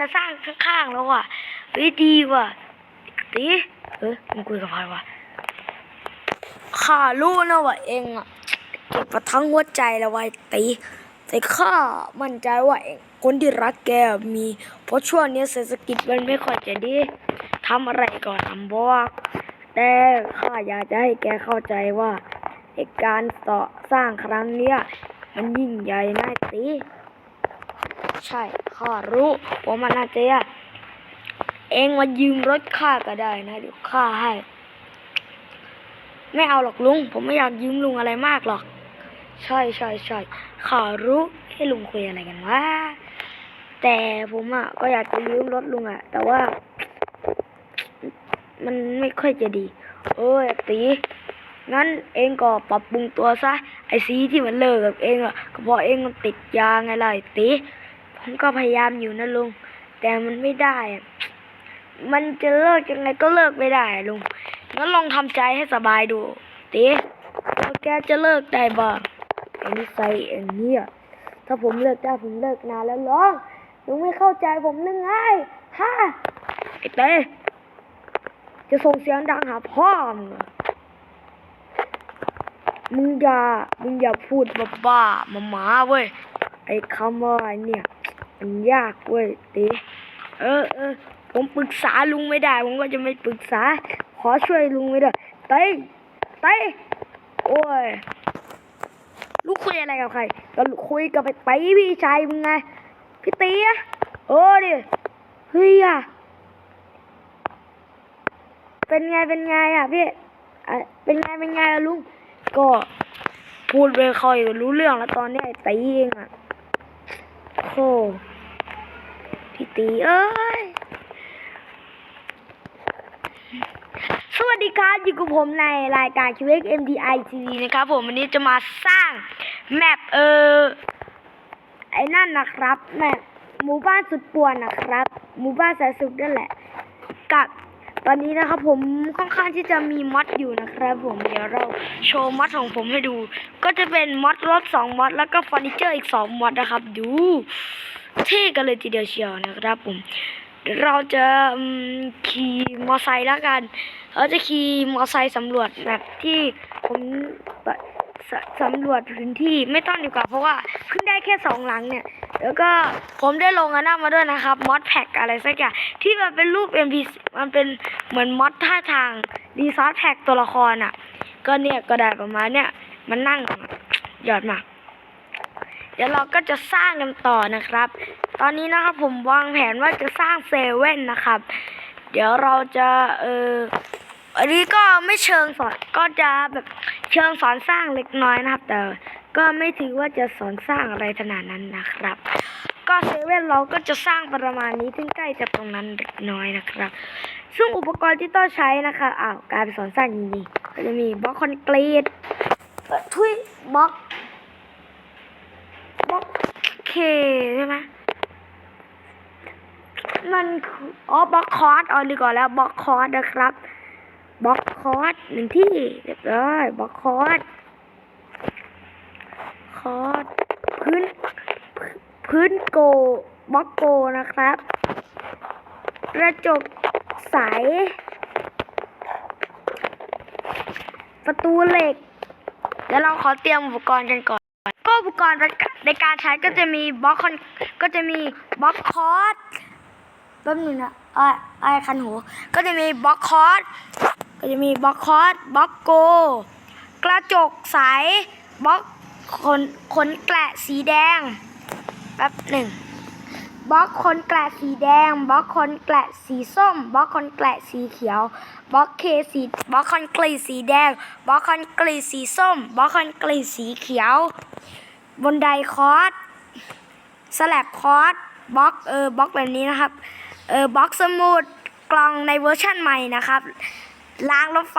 จะสร้างข้างๆแล้วว่ะเฮ้ยดีว่ะตีเออมึงคุยกับใครวะข้ารู้นะว่าเองอะเก็บมาทั้งหัวใจแล้วไว้ตีแต่ข้ามั่นใจว่าเองคนที่รักแกมีเพราะช่วงนี้เศรษฐกิจมันไม่ค่อยจะดีทำอะไรก็ทำบอกแต่ข้าอยากจะให้แกเข้าใจว่าเหตุการณ์ต่อสร้างครั้งเนี้ยมันยิ่งใหญ่นะตี ใช่ข้ารู้ว่ามันน่าจะยากเองมายืมรถข้าก็ได้นะเดี๋ยวข้าให้ ไม่เอาหรอกลุง ผมไม่อยากยืมลุงอะไรมากหรอก ใช่ใช่ใช่ข้ารู้ให้ลุงคุยอะไรกันวะแต่ผมอะก็อยากจะยืมรถลุงอะ แต่ว่า มันไม่ค่อยจะดีเอ้ยตีงั้นเองก็ปรับปรุงตัวซะไอซีที่มันเลิกกับเองอะก็เพราะเองมันติดยาไงล่ะตี ผมก็พยายามอยู่นะลุง แต่มันไม่ได้ มันจะเลิกยังไงก็เลิกไม่ได้ลุง งั้นลองทำใจให้สบายดูตีแล้วแกจะเลิกได้บ้างไอ้นิสัยอันเนี้ยถ้าผมเลิกได้ผมเลิกนานแล้วล้องลุงไม่เข้าใจผมนึงไงฮะไอ้เต้จะส่งเสียงดังหาพ่อมึงอมึงอย่ามึงอย่าพูดบ้าๆมาหมาๆเว้ยไอ้คำว่าเนี่ย มันยากเว้ยตีเออเออผมปรึกษาลุงไม่ได้ ผมก็จะไม่ปรึกษา ขอช่วยลุงไม่ได้เต้เต้โอ้ยลูกคุยอะไรกับใครก็คุยกับไปไปพี่ชายมึงไงพี่ตีอะเออดิเฮ้ยอะเป็นไงเป็นไงอะพี่เป็นไงเป็นไงอะลุงก็พูดไปคอยรู้เรื่องแล้วตอนนี้ไอ้ตีเองอะ โพี่ตีเอ้ย สวัสดีครับอยู่กับผมในรายการชีวิต MDI TV นะครับผมวันนี้จะมาสร้างแมปเออไอ้นั่นนะครับแมปหมู่บ้านสุดป่วนนะครับ หมู่บ้านแสนสุขนั่นแหละ กับ ตอนนี้นะครับผมค่อนข้างที่จะมีมอดอยู่นะครับ ผมเดี๋ยวเราโชว์มอดของผมให้ดู ก็จะเป็นมอดรถสองมอดแล้วก็เฟอร์นิเจอร์อีกสองมอดนะครับ ดูเท่กันเลยทีเดียวเชียวนะครับ ผมเราจะขี่มอไซค์แล้วกันเราจะขี่มอไซค์สำรวจแบบที่ผมสสำรวจพื้นที่ไม่ต้องดีกว่าเพราะว่าเพิ่งได้แค่สองหลังเนี่ย แล้วก็ผมได้ลงอันนั้นมาด้วยนะครับมอดแพ็กอะไรสักอย่างที่มันเป็นรูป MP มันเป็นเหมือนมอดท่าทางดีซอสแพ็กตัวละครอะ ก็เนี่ยก็ได้ประมาณเนี้ยมันนั่งหยอดมาเดี๋ยวเราก็จะสร้างกันต่อนะครับ ตอนนี้นะครับผมวางแผนว่าจะสร้างเซเว่นนะครับ เดี๋ยวเราจะเอออันนี้ก็ไม่เชิงสอนก็จะแบบเชิงสอนสร้างเล็กน้อยนะครับ แต่ ก็ไม่ถือว่าจะสอนสร้างอะไรขนาดนั้นนะครับ ก็เซเว่นเราก็จะสร้างประมาณนี้ซึ่งใกล้จะตรงนั้นเล็กน้อยนะครับ ซึ่งอุปกรณ์ที่ต้องใช้นะคะอ้าวการสอนสร้างจริงๆก็จะมีบล็อกคอนกรีตทุยบล็อกบล็อกเคใช่ไหมมันอ๋อบล็อกคอร์สเอาดีกว่าแล้วบล็อกคอร์สนะครับบล็อกคอร์สหนึ่งที่เรียบร้อยบล็อกคอร์ส อสพื้น พื้นโกบล็อกโกนะครับ กระจกใส ประตูเหล็ก เดี๋ยวเราขอเตรียมอุปกรณ์กันก่อน ก็อุปกรณ์ในการใช้ก็จะมีบล็อกคอนก็จะมีบล็อกคอร์สแป๊บหนึงนะไอ้ไอ้คันหู ก็จะมีบล็อกคอร์สก็จะมีบล็อกคอร์สบล็อกโก กระจกใสบล็อก ขนขนแกะสีแดงแป๊บหนึ่งบล็อกขนแกะสีแดงบล็อกขนแกะสีส้มบล็อกขนแกะสีเขียวบล็อกเคสีบล็อกคอนกรีตสีแดงบล็อกคอนกรีตสีส้มบล็อกคอนกรีตสีเขียว บนไดคอร์สสแลบคอร์สบล็อกเออบล็อกแบบนี้นะครับเออบล็อกสมุดกล่องในเวอร์ชั่นใหม่นะครับรางรถไฟ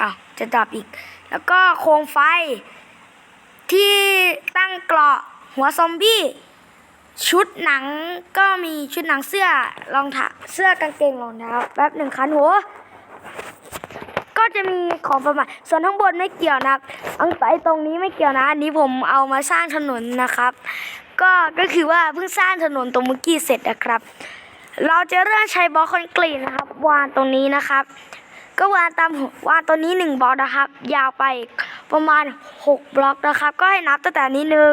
อ้าวจะดับอีก แล้วก็โคมไฟ ที่ตั้งเกราะหัวซอมบี้ ชุดหนังก็มีชุดหนังเสื้อรองเท้าเสื้อกางเกงรองเท้าแป๊บหนึ่งคันหัวก็จะมีของประมาณส่วนข้างบนไม่เกี่ยวนะครับอังไอตรงนี้ไม่เกี่ยวนะอันนี้ผมเอามาสร้างถนนนะครับ ก็ก็คือว่าเพิ่งสร้างถนนตรงเมื่อกี้เสร็จนะครับ เราจะเริ่มใช้บล็อกคอนกรีตนะครับ วางตรงนี้นะครับ ก็วางตามววางตัวนี้หนึ่งบล็อกนะครับ ยาวไปประมาณหกบล็อกนะครับ ก็ให้นับตั้งแต่นี้หนึ่ง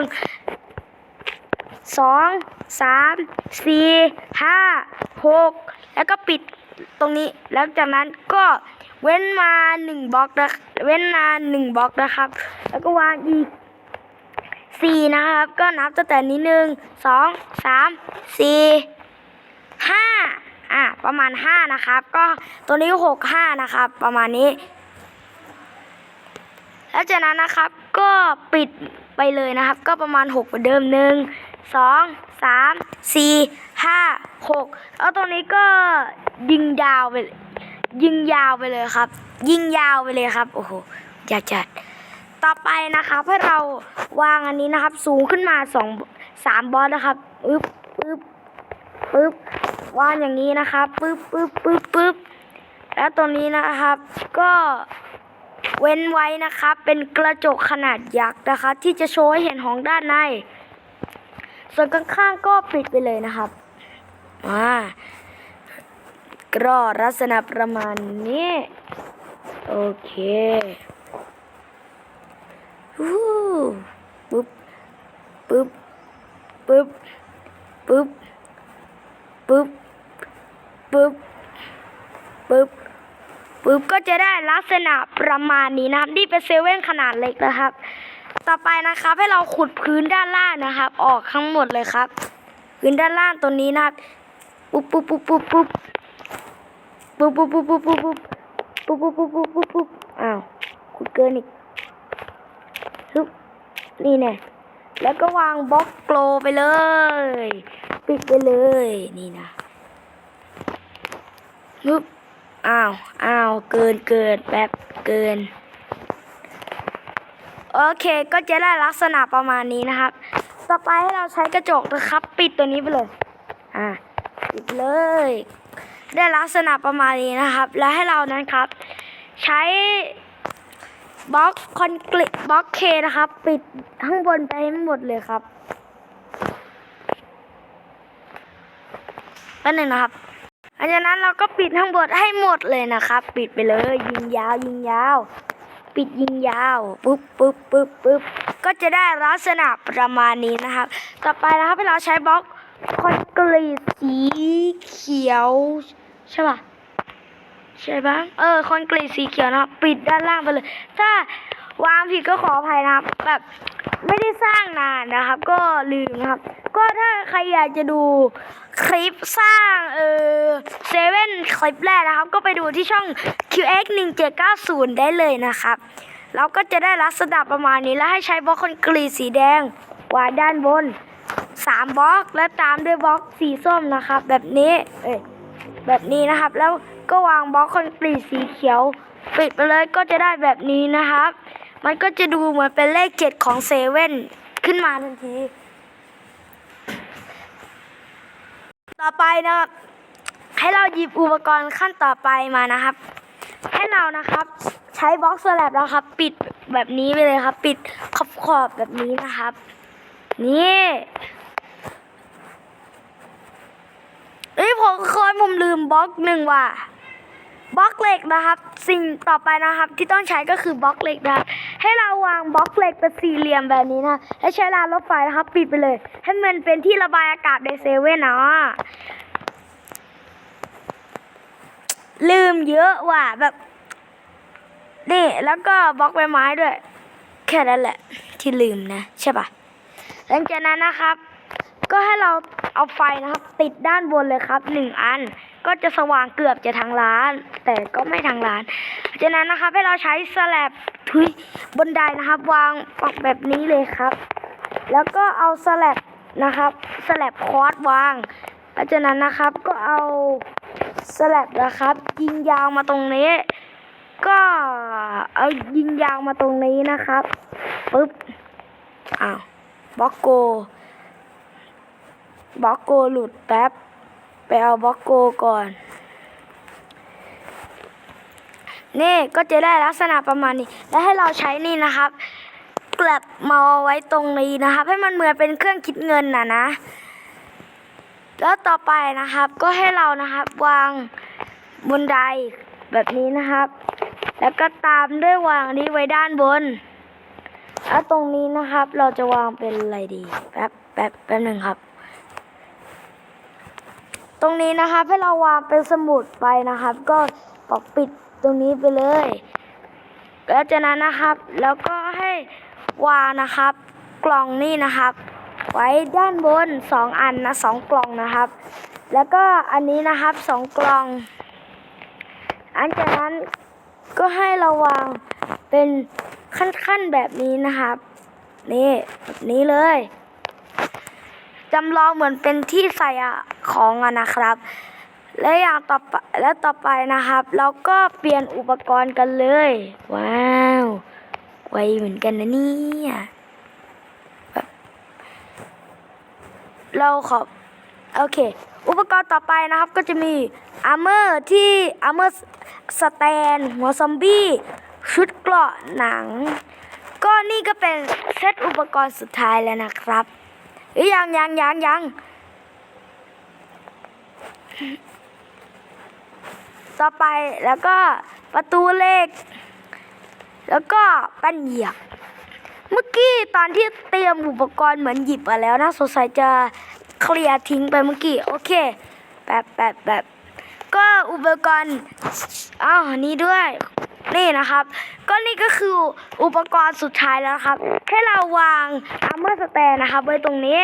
สองสามสี่ห้าหกแล้วก็ปิดตรงนี้แล้วจากนั้นก็เว้นมาหนึ่งบล็อกนะเว้นมาหนึ่งบล็อกนะครับ แล้วก็วางอีกสี่นะครับ ก็นับตั้งแต่นี้หนึ่งสองสามสี่ห้า อะประมาณห้านะครับ ก็ตัวนี้หกห้านะครับ ประมาณนี้ แล้วจากนั้นนะครับก็ปิดไปเลยนะครับ ก็ประมาณ 6 เหมือนเดิมหนึ่งสองสามสี่ห้าหกแล้วตรงนี้ก็ยิงยาวไปยิงยาวไปเลยครับ ยิงยาวไปเลยครับ โอ้โหอยากจัดต่อไปนะครับให้เราวางอันนี้นะครับ สูงขึ้นมาสองสามบอสนะครับปึ๊บปึ๊บปึ๊บ วางอย่างนี้นะครับปึ๊บปึ๊บปึ๊บปึ๊บแล้วตรงนี้นะครับ ก็เว้นไว้นะครับ เป็นกระจกขนาดยักษ์นะคะ ที่จะโชว์ให้เห็นของด้านใน ส่วนข้างๆก็ปิดไปเลยนะครับอ่าก็ลักษณะประมาณนี้ โอเควู้ปึ๊บปึ๊บปึ๊บปึ๊บปึ๊บ ปึ๊บปึ๊บปุ๊บก็จะได้ลักษณะประมาณนี้นะครับนี่เป็นเซเว่นขนาดเล็กนะครับ ต่อไปนะครับให้เราขุดพื้นด้านล่างนะครับ ออกทั้งหมดเลยครับ พื้นด้านล่างตัวนี้นะครับปุ๊บปุ๊บปุ๊บปุ๊บปุ๊บปุ๊บปุ๊บปุ๊บปุ๊บปุ๊บปุ๊บปุ๊บปุ๊บปุ๊บปุ๊บปุ๊บอ้าวขุดเกินอีกฮึบนี่แน่แล้วก็วางบล็อกโกลไปเลย ปิดไปเลยนี่นะ ฮึบอ้าวอ้าวเกินเกินแบบเกิน โอเคก็จะได้ลักษณะประมาณนี้นะครับ ต่อไปให้เราใช้กระจกนะครับ ปิดตัวนี้ไปเลย อ่าปิดเลย ได้ลักษณะประมาณนี้นะครับ แล้วให้เรานั้นครับ ใช้บล็อกคอนกรีตบล็อกเคนะครับ ปิดข้างบนไปให้หมดเลยครับแป๊บนึงนะครับ หลังจากนั้นเราก็ปิดทั้งบทให้หมดเลยนะครับ ปิดไปเลย ยิงยาวยิงยาว ปิดยิงยาวปุ๊บปุ๊บปุ๊บปุ๊บก็จะได้ลักษณะประมาณนี้นะครับ ต่อไปนะครับเราใช้บล็อกคอนกรีตสีเขียว ใช่ปะใช่ปะเออคอนกรีตสีเขียวนะปิดด้านล่างไปเลย ถ้า วางผิดก็ขออภัยนะครับ แบบไม่ได้สร้างนานนะครับ ก็ลืมนะครับ ก็ถ้าใครอยากจะดูคลิปสร้างเออเซเว่นคลิปแรกนะครับ ก็ไปดูที่ช่อง QX 1790ได้เลยนะครับเราก็จะได้ลักษณะประมาณนี้แล้วให้ใช้บล็อกคอนกรีตสีแดงวางด้านบนสามบล็อกและตามด้วยบล็อกสีส้มนะครับ แบบนี้เอ้ยแบบนี้นะครับ แล้วก็วางบล็อกคอนกรีตสีเขียว ปิดไปเลยก็จะได้แบบนี้นะครับ มันก็จะดูเหมือนเป็นเลขเจ็ดของเซเว่นขึ้นมาทันที ต่อไปนะครับ ให้เราหยิบอุปกรณ์ขั้นต่อไปมานะครับ ให้เรานะครับ ใช้บล็อกสแลบนะครับ ปิดแบบนี้ไปเลยครับ ปิดขอบขอบแบบนี้นะครับ นี่เอ้ยผมเคยผมลืมบล็อกหนึ่งว่ะบล็อกเหล็กนะครับ สิ่งต่อไปนะครับที่ต้องใช้ก็คือบล็อกเหล็กนะครับ ให้เราวางบล็อกเหล็กเป็นสี่เหลี่ยมแบบนี้นะและใช้รางรถไฟนะครับ ปิดไปเลย ให้มันเป็นที่ระบายอากาศในเซเว่นเนาะลืมเยอะว่ะแบบนี่แล้วก็บล็อกใบไม้ด้วย แค่นั้นแหละ ที่ลืมนะใช่ปะหลังจากนั้นนะครับ ก็ให้เราเอาไฟนะครับ ติดด้านบนเลยครับหนึ่งอันก็จะสว่างเกือบจะทางร้าน แต่ก็ไม่ทางร้านจากนั้นนะครับให้เราใช้สแลบ ทุยบนไดนะครับ วางปักแบบนี้เลยครับ แล้วก็เอาสแลบนะครับสแลบคอร์สวางหลังจากนั้นนะครับก็เอาสแลบนะครับ ยิงยาวมาตรงนี้ ก็เอายิงยาวมาตรงนี้นะครับปึ๊บอ้าวบล็อกโกบล็อกโกหลุดแป๊บ ไปเอาบล็อกโกก่อน นี่ก็จะได้ลักษณะประมาณนี้ แล้วให้เราใช้นี่นะครับกลับมาเอาไว้ตรงนี้นะครับ ให้มันเหมือนเป็นเครื่องคิดเงินนะนะ แล้วต่อไปนะครับ ก็ให้เรานะครับวางบนไดแบบนี้นะครับ แล้วก็ตามด้วยวางนี้ไว้ด้านบนแล้วตรงนี้นะครับ เราจะวางเป็นอะไรดีแป๊บแป๊บแป๊บหนึ่งครับ ตรงนี้นะครับให้เราวางเป็นสมุดไปนะครับ ก็ปอกปิด ตรงนี้ไปเลย แล้วจากนั้นนะครับ แล้วก็ให้วางนะครับ กล่องนี่นะครับ ไว้ด้านบนสองอันนะสองกล่องนะครับ แล้วก็อันนี้นะครับสองกล่อง อันจากนั้นก็ให้เราวางเป็นขั้นๆแบบนี้นะครับ นี่แบบนี้เลยจำลองเหมือนเป็นที่ใส่ของอะนะครับ และอย่างต่อไปและต่อไปนะครับ เราก็เปลี่ยนอุปกรณ์กันเลย ว้าวไวเหมือนกันนะเนี่ยเราขอโอเค อุปกรณ์ต่อไปนะครับก็จะมีอาร์เมอร์ที่อาร์เมอร์สแตนหัวซอมบี้ ชุดเกราะหนัง ก็นี่ก็เป็นเซตอุปกรณ์สุดท้ายแล้วนะครับอยยังยังยังยัง ต่อไปแล้วก็ประตูเหล็ก แล้วก็ปั้นเหยียบเมื่อกี้ตอนที่เตรียมอุปกรณ์เหมือนหยิบมาแล้วนะสงสัยจะเคลียร์ทิ้งไปเมื่อกี้โอเคแบบแบบแบบก็อุปกรณ์อ้าวนี่ด้วยนี่นะครับ ก็นี่ก็คืออุปกรณ์สุดท้ายแล้วครับให้เราวางอาร์เมอร์สแตนนะครับไว้ตรงนี้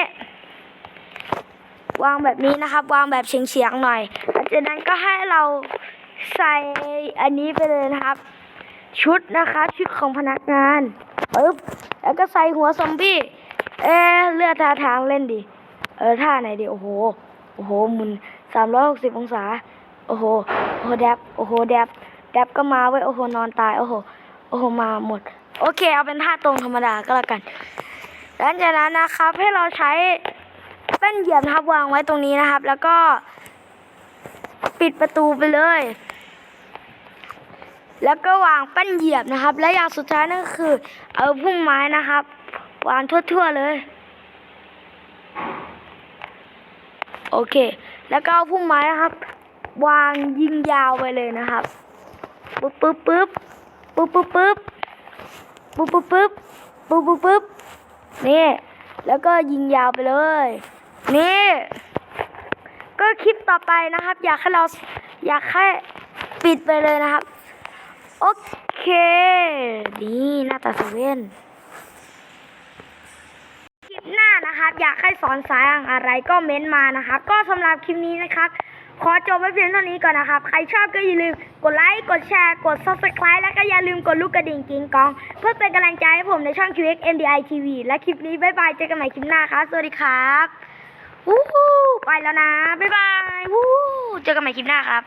วางแบบนี้นะครับ วางแบบเฉียงๆหน่อยจากนั้นก็ให้เรา ใส่อันนี้ไปเลยนะครับ ชุดนะคะชุดของพนักงานปึ๊บแล้วก็ใส่หัวซอมบี้เอ๊เลือดท่าทางเล่นดิเออท่าไหนดิโอ้โหโอ้โหมุนสามร้อยหกสิบองศาโอ้โหโอ้โหแดบโอ้โหแดบแดบก็มาเว้โอ้โหนอนตายโอ้โหโอ้โหมาหมด โอเค เอาเป็นท่าตรงธรรมดาก็แล้วกันหลังจากนั้นนะครับ ให้เราใช้แป้นเหยียบนะครับวางไว้ตรงนี้นะครับ แล้วก็ปิดประตูไปเลย แล้วก็วางแป้นเหยียบนะครับ และอย่างสุดท้ายนั่นคือ เอาพุ่มไม้นะครับ วางทั่วๆเลย โอเค แล้วก็เอาพุ่มไม้นะครับ วางยิงยาวไปเลยนะครับปึ๊บปึ๊บปึ๊บปึ๊บปึ๊บปึ๊บปึ๊บปึ๊บปึ๊บปึ๊บปึ๊บปึ๊บนี่แล้วก็ยิงยาวไปเลย นี่ ก็คลิปต่อไปนะครับ อยากให้เราอยากให้ปิดไปเลยนะครับ โอเค นี่หน้าตาเซเว่นคลิปหน้านะครับ อยากให้สอนสายอะไรก็เม้นต์มานะครับ ก็สำหรับคลิปนี้นะครับ ขอจบไว้เพียงเท่านี้ก่อนนะครับ ใครชอบก็อย่าลืมกดไลค์ กดแชร์ กด subscribe และก็อย่าลืมกดลูกกระดิ่งกิงกอง เพื่อเป็นกำลังใจให้ผมในช่อง QX MDI TV และคลิปนี้บ๊ายบาย เจอกันใหม่คลิปหน้าครับ สวัสดีครับวู้ไปแล้วนะ บ๊ายบายวู้เจอกันใหม่คลิปหน้าครับ